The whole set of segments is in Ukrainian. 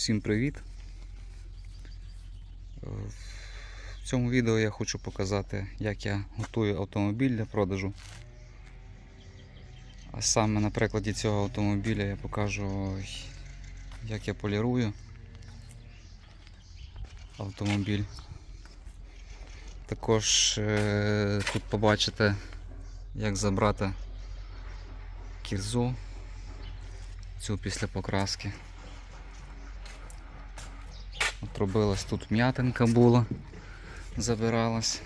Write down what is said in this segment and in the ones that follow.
Всім привіт! Е, В цьому відео я хочу показати, як я готую автомобіль для продажу. А саме на прикладі цього автомобіля я покажу, як я полірую автомобіль. Також е, тут побачите, як забрати кірзу цю після покраски. От робилась тут м'ятинка була, забиралась.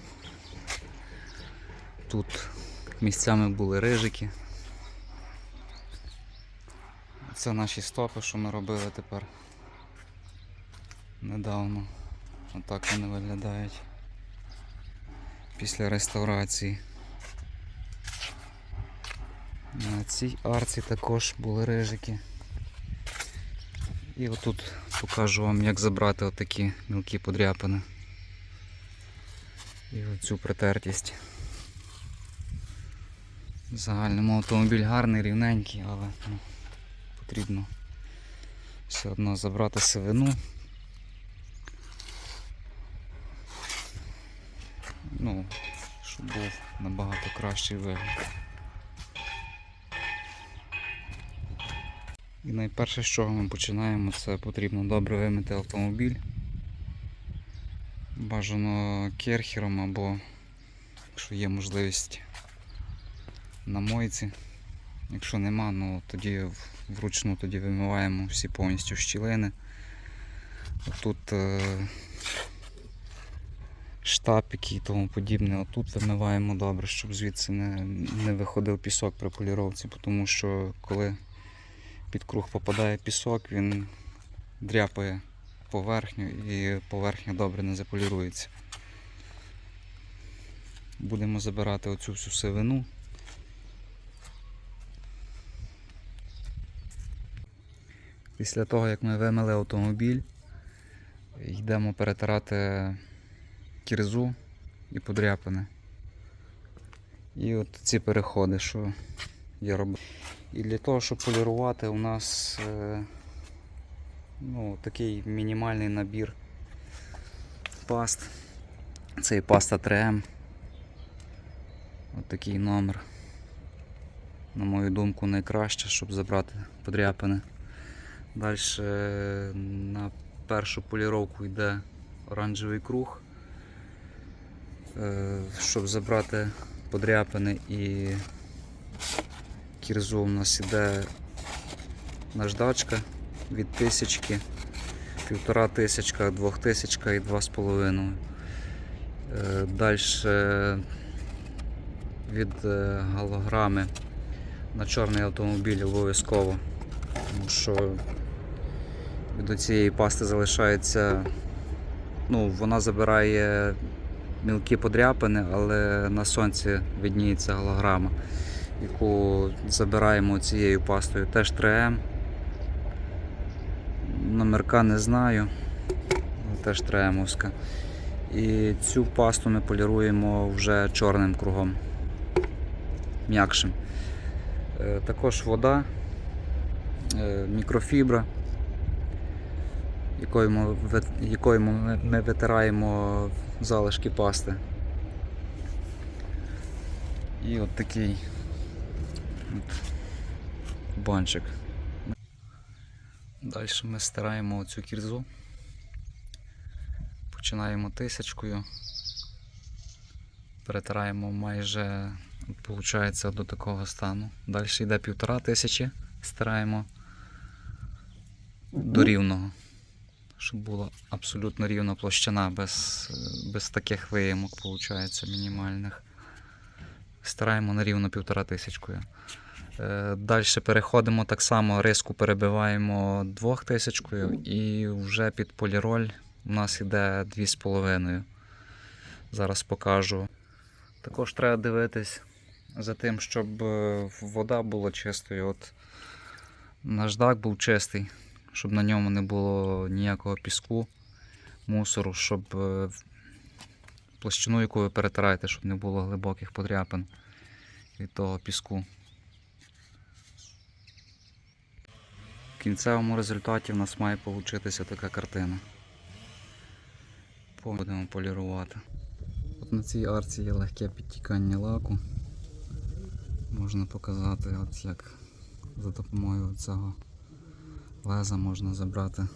Тут місцями були рижики. Це наші стопи, що ми робили тепер недавно. Отак вони виглядають після реставрації. На цій арці також були рижики. І отут покажу вам, як забрати отакі мілкі подряпини. І оцю притертість. В загальному автомобіль гарний, рівненький, але ну, потрібно все одно забрати сивину. Ну, щоб був набагато кращий вигляд. І найперше, з чого ми починаємо, це потрібно добре вимити автомобіль. Бажано керхером або, якщо є можливість, на мойці. Якщо нема, ну тоді вручну тоді вимиваємо всі повністю щілини. Тут е, штапики і тому подібне. Отут вимиваємо добре, щоб звідси не, не виходив пісок при поліровці, тому що коли під круг попадає пісок, він дряпає поверхню і поверхня добре не заполірується. Будемо забирати оцю всю сивину. Після того, як ми вимили автомобіль, йдемо перетирати кірзу і подряпини. І от ці переходи, що я робив. І для того, щоб полірувати, у нас е, ну, такий мінімальний набір паст. Це і паста 3М. От такий номер. На мою думку, найкраще, щоб забрати подряпини. Далі на першу поліровку йде оранжевий круг, е, щоб забрати подряпини і кірзу у нас іде наждачка від тисячки, півтора тисячка, двох тисячка і два з половиною. Далі від е, галограми на чорний автомобіль обов'язково, тому що від цієї пасти залишається, ну, вона забирає мілкі подряпини, але на сонці видніється голограма яку забираємо цією пастою. Теж 3М. Номерка не знаю, але теж 3М-овська. І цю пасту ми поліруємо вже чорним кругом, м'якшим. Е, Також вода, е, мікрофібра, якою ми, якою ми, витираємо залишки пасти. І от такий банчик. Далі ми стираємо оцю кірзу. Починаємо тисячкою. Перетираємо майже виходить, до такого стану. Далі йде півтора тисячі, стираємо до рівного, щоб була абсолютно рівна площина, без, без таких виємок, виходить, мінімальних. Стираємо на рівно півтора тисячкою. Далі переходимо так само, риску перебиваємо двохтисячкою і вже під поліроль у нас йде 2,5. Зараз покажу. Також треба дивитись за тим, щоб е, вода була чистою. От наждак був чистий, щоб на ньому не було ніякого піску, мусору, щоб е, площину, яку ви перетираєте, щоб не було глибоких подряпин від того піску. Кінцевому результаті в нас має получитися така картина. Будемо полірувати. От на цій арці є легке підтікання лаку. Можна показати, от як за допомогою цього леза можна забрати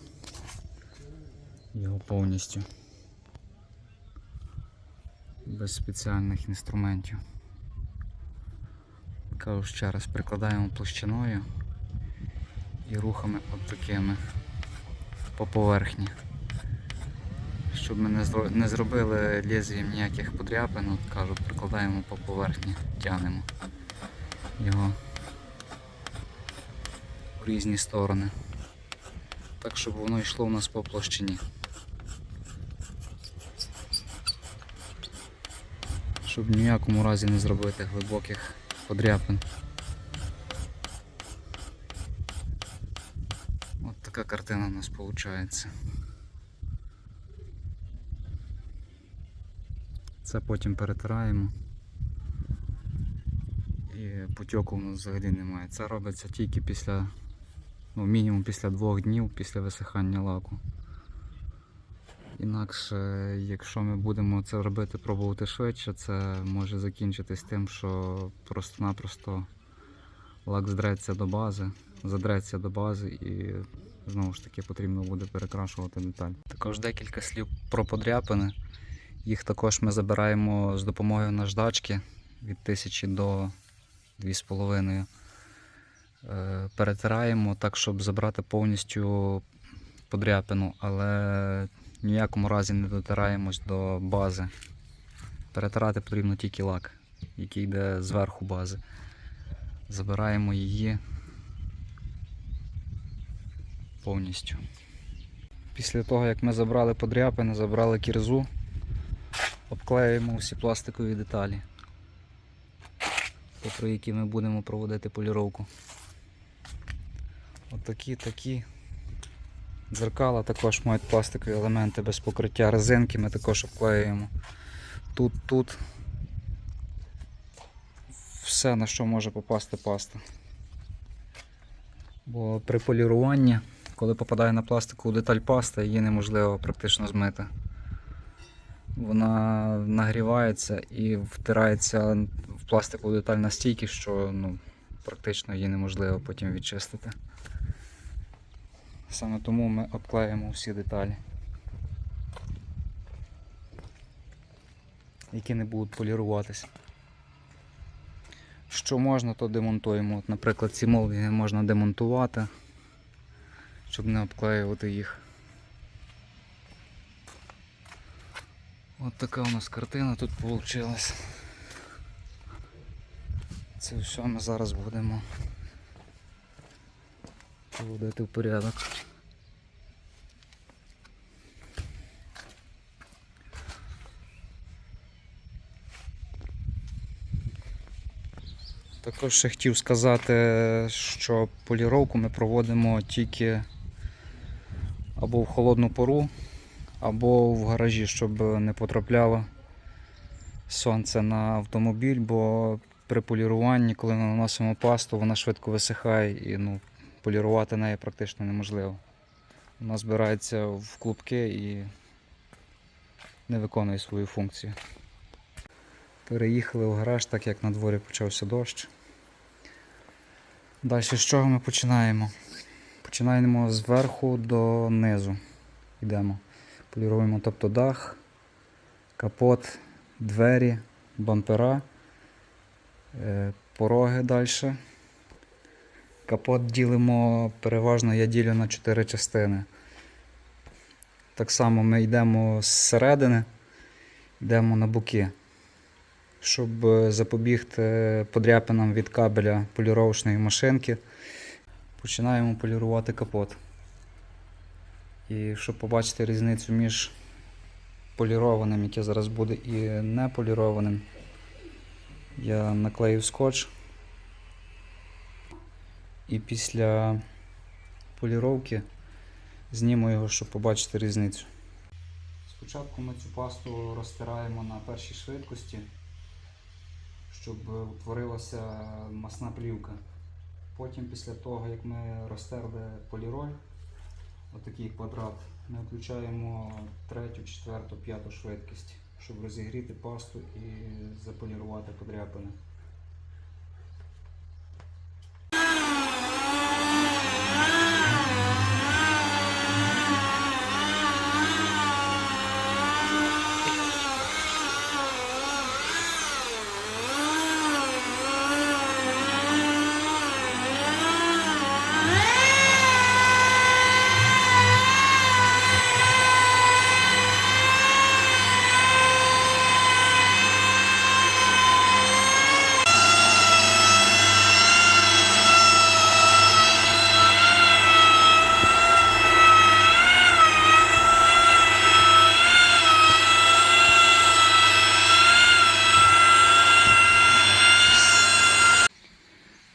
його повністю. Без спеціальних інструментів. Кажу ще раз, прикладаємо площиною і рухами от такими по поверхні. Щоб ми не, зро- не зробили лезвієм ніяких подряпин, от кажу, прикладаємо по поверхні, тягнемо його в різні сторони. Так, щоб воно йшло у нас по площині. Щоб ніякому разі не зробити глибоких подряпин. От така картина у нас виходить. Це потім перетираємо. І потьоку у нас взагалі немає. Це робиться тільки після, ну, мінімум після двох днів після висихання лаку. Інакше, якщо ми будемо це робити, пробувати швидше, це може закінчитись тим, що просто-напросто лак здреться до бази, задреться до бази і знову ж таки потрібно буде перекрашувати деталь. Також декілька слів про подряпини. Їх також ми забираємо з допомогою наждачки від 1000 до 2,5. Е, Перетираємо так, щоб забрати повністю подряпину, але ніякому разі не дотираємось до бази. Перетирати потрібно тільки лак, який йде зверху бази. Забираємо її повністю. Після того, як ми забрали подряпини, забрали кірзу, обклеюємо всі пластикові деталі, попри які ми будемо проводити поліровку. Отакі такі. Дзеркала також мають пластикові елементи без покриття. Резинки ми також обклеюємо. Тут, тут. Все, на що може попасти паста. Бо при поліруванні, коли попадає на пластикову деталь паста, її неможливо практично змити. Вона нагрівається і втирається в пластикову деталь настільки, що ну, практично її неможливо потім відчистити. Саме тому ми обклеїмо всі деталі, які не будуть поліруватися. Що можна, то демонтуємо. От, наприклад, ці молдинги можна демонтувати, щоб не обклеювати їх. От така у нас картина тут вийшла. Це все ми зараз будемо приводити в порядок. Також ще хотів сказати, що поліровку ми проводимо тільки або в холодну пору, або в гаражі, щоб не потрапляло сонце на автомобіль, бо при поліруванні, коли ми наносимо пасту, вона швидко висихає і ну, полірувати неї практично неможливо. Вона збирається в клубки і не виконує свою функцію. Переїхали в гараж, так як на дворі почався дощ. Далі з чого ми починаємо? Починаємо зверху до низу. Йдемо. Поліруємо тобто дах, капот, двері, бампера, е, пороги далі. Капот ділимо переважно я ділю на 4 частини. Так само ми йдемо зсередини, йдемо на боки. Щоб запобігти подряпинам від кабеля поліровочної машинки, починаємо полірувати капот. І щоб побачити різницю між полірованим, яке зараз буде, і неполірованим, я наклею скотч. І після поліровки зніму його, щоб побачити різницю. Спочатку ми цю пасту розтираємо на першій швидкості, щоб утворилася масна плівка. Потім, після того, як ми розтерли поліроль, отакий квадрат, ми включаємо третю, четверту, п'яту швидкість, щоб розігріти пасту і заполірувати подряпини.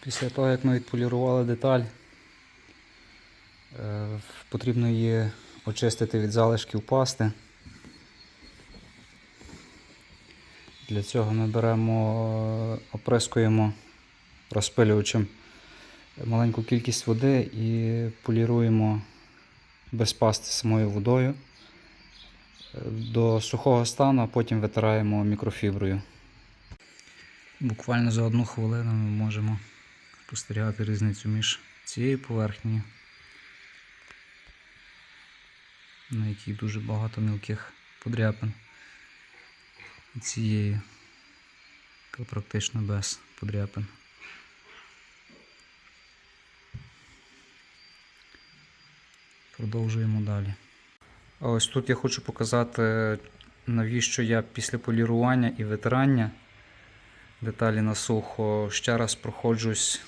Після того, як ми відполірували деталь, е, потрібно її очистити від залишків пасти. Для цього ми беремо, е, оприскуємо розпилювачем маленьку кількість води і поліруємо без пасти самою водою е, до сухого стану, а потім витираємо мікрофіброю. Буквально за одну хвилину ми можемо спостерігати різницю між цією поверхнею, на якій дуже багато мілких подряпин, і цією, яка практично без подряпин. Продовжуємо далі. Ось тут я хочу показати, навіщо я після полірування і витирання деталі на сухо ще раз проходжусь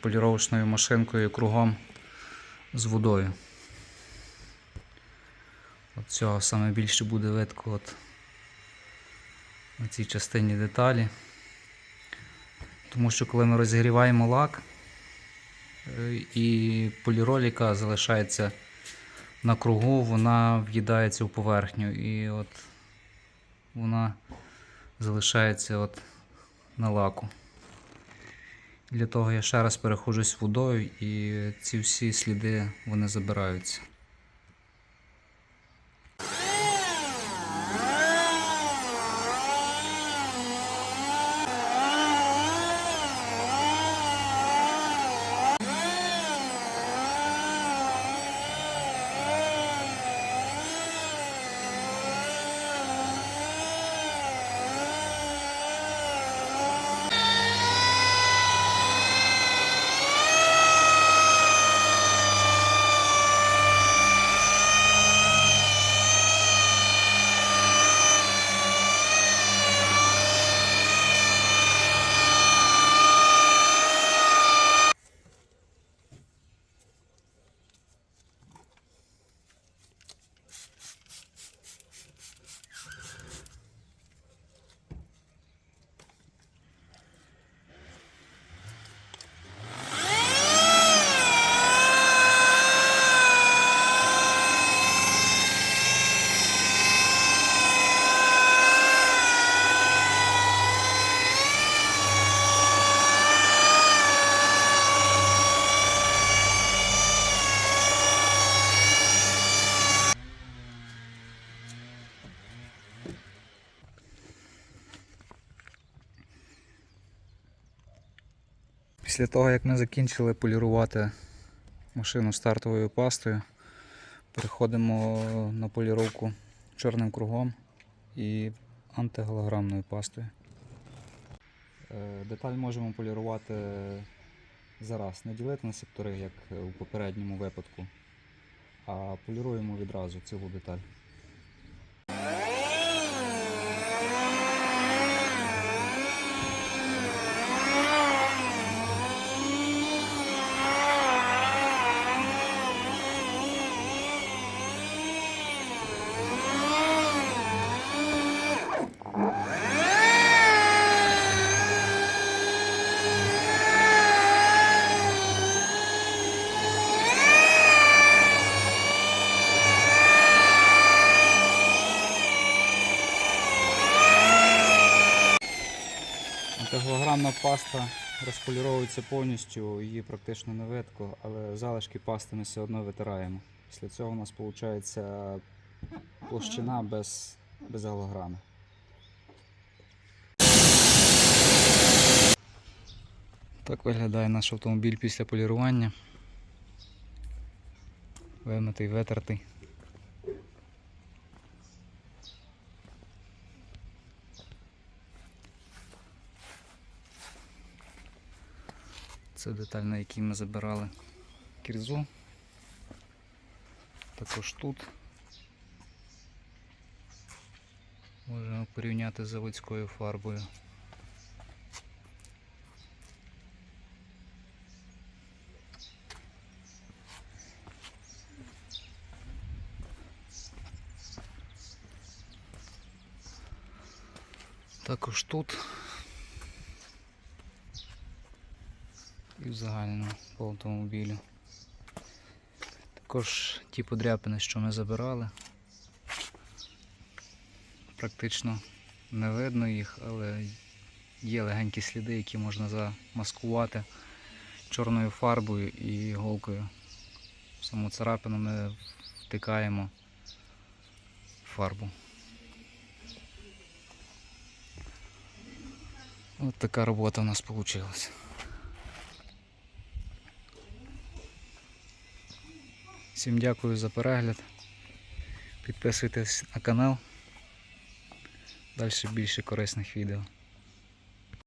поліровочною машинкою кругом з водою. От цього саме більше буде видко от на цій частині деталі. Тому що коли ми розігріваємо лак е, і поліроліка залишається на кругу, вона в'їдається в поверхню і от вона залишається от на лаку. Для того я ще раз перехожусь водою і ці всі сліди вони забираються. Після того, як ми закінчили полірувати машину стартовою пастою, переходимо на поліровку чорним кругом і антиголограмною пастою. Е, Деталь можемо полірувати зараз, не ділити на сектори, як у попередньому випадку, а поліруємо відразу цілу деталь. Паста розполіровується повністю, її практично не видко, але залишки пасти ми все одно витираємо. Після цього у нас виходить площина без, без голограми. Так виглядає наш автомобіль після полірування. Вимитий, витертий. Це деталь, на якій ми забирали кірзу. Також тут можемо порівняти з заводською фарбою. Також тут і в загальному по автомобілю. Також ті подряпини, що ми забирали. Практично не видно їх, але є легенькі сліди, які можна замаскувати чорною фарбою і голкою. В саму царапину ми втикаємо фарбу. От така робота у нас вийшла. Всім дякую за перегляд. Підписуйтесь на канал. Далі більше корисних відео.